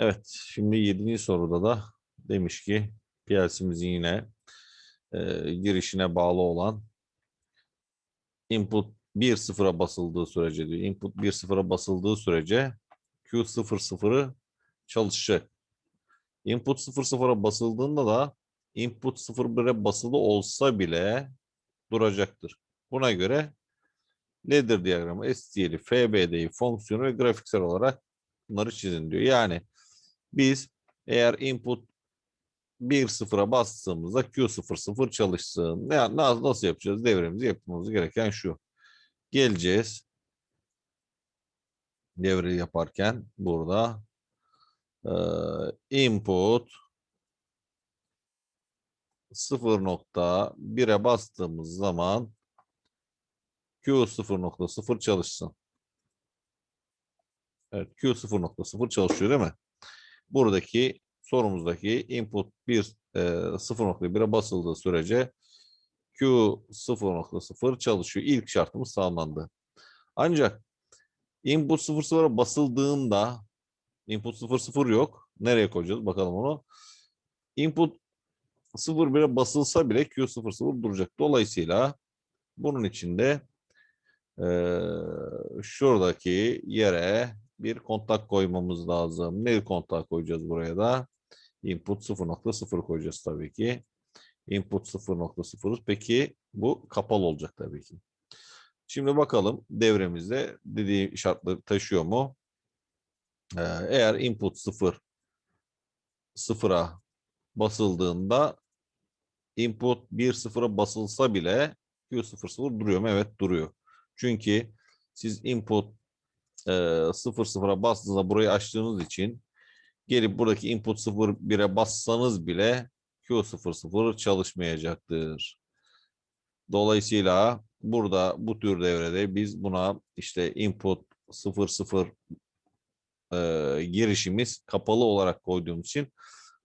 Evet, şimdi 7. soruda da demiş ki PLC'mizin yine e, girişine bağlı olan input 1-0'a basıldığı sürece diyor. Input 1-0'a basıldığı sürece Q00'ı çalışacak. Input 00'a basıldığında da input 01'e basılı olsa bile duracaktır. Buna göre ladder diyagramı, STL'i, FBD'yi, fonksiyonu ve grafiksel olarak bunları çizin diyor. Yani biz eğer input 1-0'a bastığımızda Q00 çalışsın. Ne, nasıl, nasıl yapacağız? Devremizi yapmamız gereken şu. Geleceğiz. Devre yaparken burada e, input 0.1'e bastığımız zaman Q0.0 çalışsın. Evet Q0.0 çalışıyor değil mi? Buradaki sorumuzdaki input 1 e, 0.1'e basıldığı sürece Q 0.0 çalışıyor. İlk şartımız sağlandı. Ancak input 0.0'a basıldığında input 0.0 yok. Nereye koyacağız? Bakalım onu. Input 0.1'e basılsa bile Q 0.0 duracak. Dolayısıyla bunun içinde e, şuradaki yere bir kontak koymamız lazım. Ne kontak koyacağız buraya da? Input 0.0 koyacağız tabii ki. Input 0.0. Peki bu kapalı olacak tabii ki. Şimdi bakalım devremizde dediği şartları taşıyor mu? Ee, eğer input 0 sıfıra basıldığında input 1 sıfıra basılsa bile Q00 duruyor mu? Evet duruyor. Çünkü siz input e, 0 sıfıra bastığınızda burayı açtığınız için gelip buradaki input 0 1'e bassanız bile Q00 çalışmayacaktır. Dolayısıyla burada bu tür devrede biz buna işte input 00 e, girişimiz kapalı olarak koyduğumuz için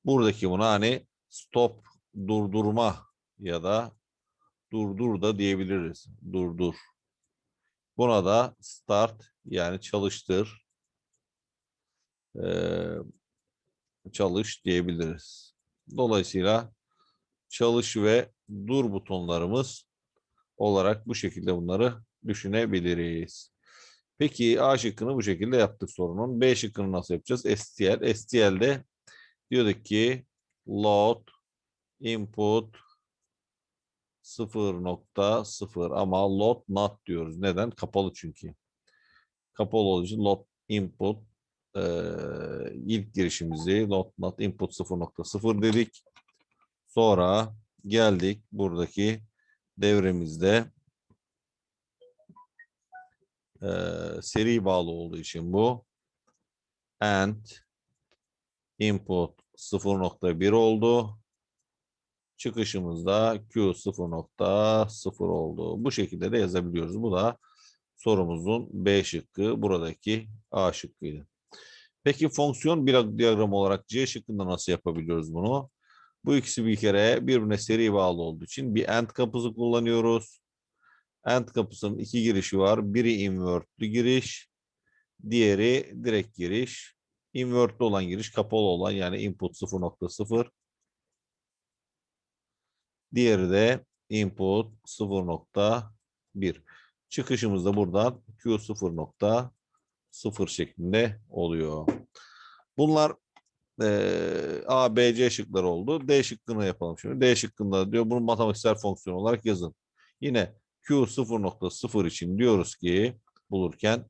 buradaki buna hani stop durdurma ya da durdur da diyebiliriz. Durdur. Buna da start yani çalıştır çalış diyebiliriz. Dolayısıyla çalış ve dur butonlarımız olarak bu şekilde bunları düşünebiliriz. Peki A şıkkını bu şekilde yaptık sorunun. B şıkkını nasıl yapacağız? STL. STL'de diyorduk ki load input 0.0 ama load not diyoruz. Neden? Kapalı çünkü. Kapalı olduğu için load input e, ilk girişimizi load not input 0.0 dedik. Sonra geldik buradaki devremizde e, seri bağlı olduğu için bu and input 0.1 oldu. Çıkışımızda Q 0.0 oldu. Bu şekilde de yazabiliyoruz. Bu da sorumuzun B şıkkı. Buradaki A şıkkıydı. Peki fonksiyon bir diyagram olarak C şıkkında nasıl yapabiliyoruz bunu? Bu ikisi bir kere birbirine seri bağlı olduğu için bir AND kapısı kullanıyoruz. AND kapısının iki girişi var. Biri invertli giriş, diğeri direkt giriş. Invertli olan giriş kapalı olan yani input 0.0. Diğeri de input 0.1. Çıkışımız da buradan Q 0.0 şeklinde oluyor. Bunlar e, A, B, C şıkları oldu. D şıkkını yapalım şimdi. D şıkkında diyor bunu matematiksel fonksiyon olarak yazın. Yine Q 0.0 için diyoruz ki bulurken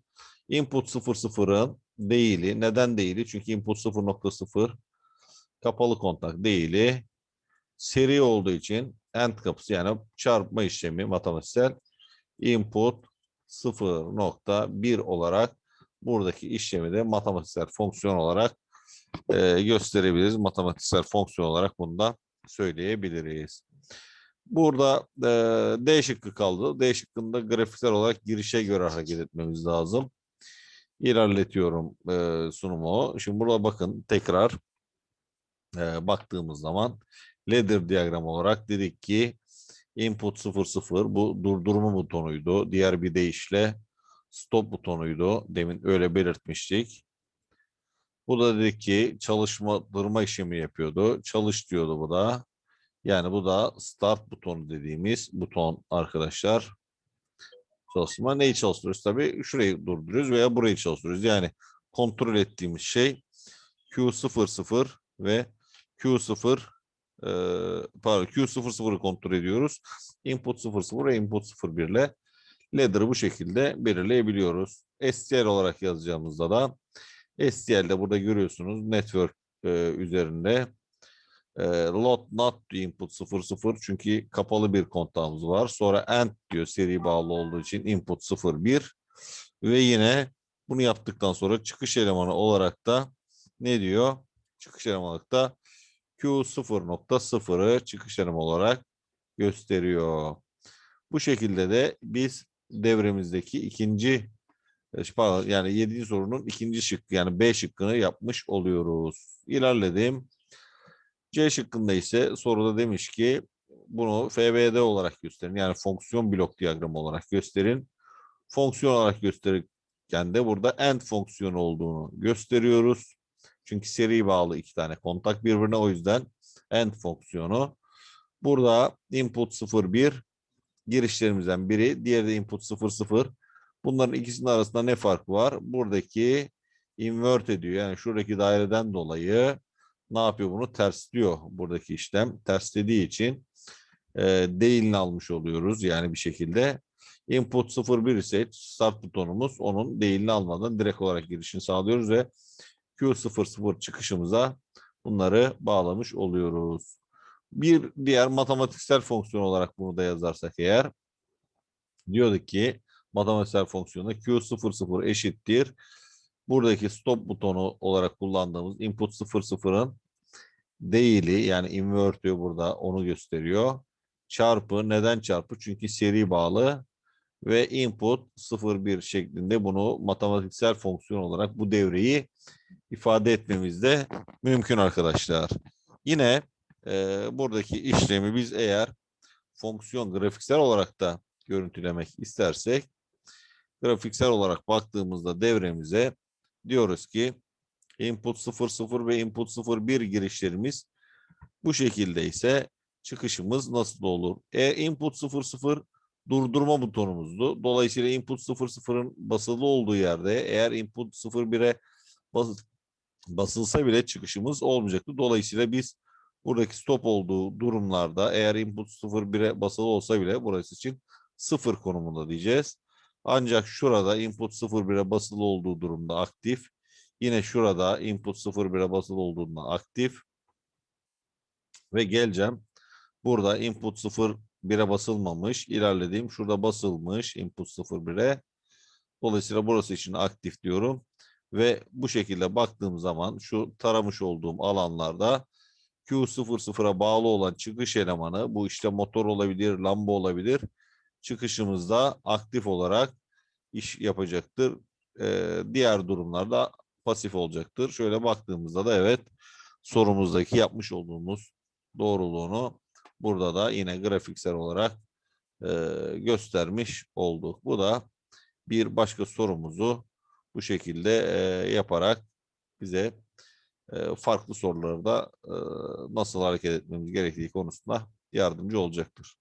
input 0.0'ın değili. Neden değili? Çünkü input 0.0 kapalı kontak değili seri olduğu için AND kapısı yani çarpma işlemi matematiksel input 0.1 olarak buradaki işlemi de matematiksel fonksiyon olarak e, gösterebiliriz. Matematiksel fonksiyon olarak bunu da söyleyebiliriz. Burada e, D şıkkı kaldı. D şıkkında grafiksel olarak girişe göre hareket etmemiz lazım. İlerletiyorum e, sunumu. Şimdi burada bakın tekrar e, baktığımız zaman ladder diyagram olarak dedik ki input 00 bu durdurma butonuydu. Diğer bir deyişle stop butonuydu. Demin öyle belirtmiştik. Bu da dedik ki çalıştırma işlemi yapıyordu. Çalış diyordu bu da. Yani bu da start butonu dediğimiz buton arkadaşlar. Çalıştırma neyi çalıştırıyoruz? Tabii şurayı durduruyoruz veya burayı çalıştırıyoruz. Yani kontrol ettiğimiz şey Q00 ve Q0 e, pardon Q00'ı kontrol ediyoruz. Input 00 ve input 01 ile ladder'ı bu şekilde belirleyebiliyoruz. STL olarak yazacağımızda da STL'de burada görüyorsunuz network e, üzerinde e, load not diyor input 00 çünkü kapalı bir kontağımız var. Sonra end diyor seri bağlı olduğu için input 01 ve yine bunu yaptıktan sonra çıkış elemanı olarak da ne diyor? Çıkış elemanı da Q0.0'ı çıkış elemanı olarak gösteriyor. Bu şekilde de biz devremizdeki ikinci e, yani 7. sorunun ikinci şıkkı yani B şıkkını yapmış oluyoruz. İlerledim. C şıkkında ise soruda demiş ki bunu FBD olarak gösterin. Yani fonksiyon blok diyagramı olarak gösterin. Fonksiyon olarak gösterirken de burada end fonksiyonu olduğunu gösteriyoruz. Çünkü seri bağlı iki tane kontak birbirine o yüzden end fonksiyonu. Burada input 01 girişlerimizden biri, diğeri de input 00. Bunların ikisinin arasında ne fark var? Buradaki invert ediyor. Yani şuradaki daireden dolayı ne yapıyor bunu? Tersliyor buradaki işlem. Terslediği için e, değilini almış oluyoruz yani bir şekilde. Input 01 ise start butonumuz onun değilini almadan direkt olarak girişini sağlıyoruz ve Q00 çıkışımıza bunları bağlamış oluyoruz. Bir diğer matematiksel fonksiyon olarak bunu da yazarsak eğer diyorduk ki matematiksel fonksiyonu Q00 eşittir. Buradaki stop butonu olarak kullandığımız input 00'ın değili yani invert diyor burada onu gösteriyor. Çarpı neden çarpı? Çünkü seri bağlı ve input 01 şeklinde bunu matematiksel fonksiyon olarak bu devreyi ifade etmemiz de mümkün arkadaşlar. Yine e, buradaki işlemi biz eğer fonksiyon grafiksel olarak da görüntülemek istersek grafiksel olarak baktığımızda devremize diyoruz ki input 00 ve input 01 girişlerimiz bu şekilde ise çıkışımız nasıl olur? E input 00 durdurma butonumuzdu. Dolayısıyla input 00'ın basılı olduğu yerde eğer input 01'e bas basılsa bile çıkışımız olmayacaktı. Dolayısıyla biz buradaki stop olduğu durumlarda eğer input 01'e basılı olsa bile burası için 0 konumunda diyeceğiz. Ancak şurada input 01'e basılı olduğu durumda aktif. Yine şurada input 01'e basılı olduğunda aktif. Ve geleceğim. Burada input 01'e basılmamış. İlerlediğim şurada basılmış input 01'e. Dolayısıyla burası için aktif diyorum. Ve bu şekilde baktığım zaman şu taramış olduğum alanlarda Q00'a bağlı olan çıkış elemanı bu işte motor olabilir, lamba olabilir. Çıkışımızda aktif olarak iş yapacaktır. Ee, diğer durumlarda pasif olacaktır. Şöyle baktığımızda da evet sorumuzdaki yapmış olduğumuz doğruluğunu burada da yine grafiksel olarak e, göstermiş olduk. Bu da bir başka sorumuzu bu şekilde e, yaparak bize e, farklı sorularda e, nasıl hareket etmemiz gerektiği konusunda yardımcı olacaktır.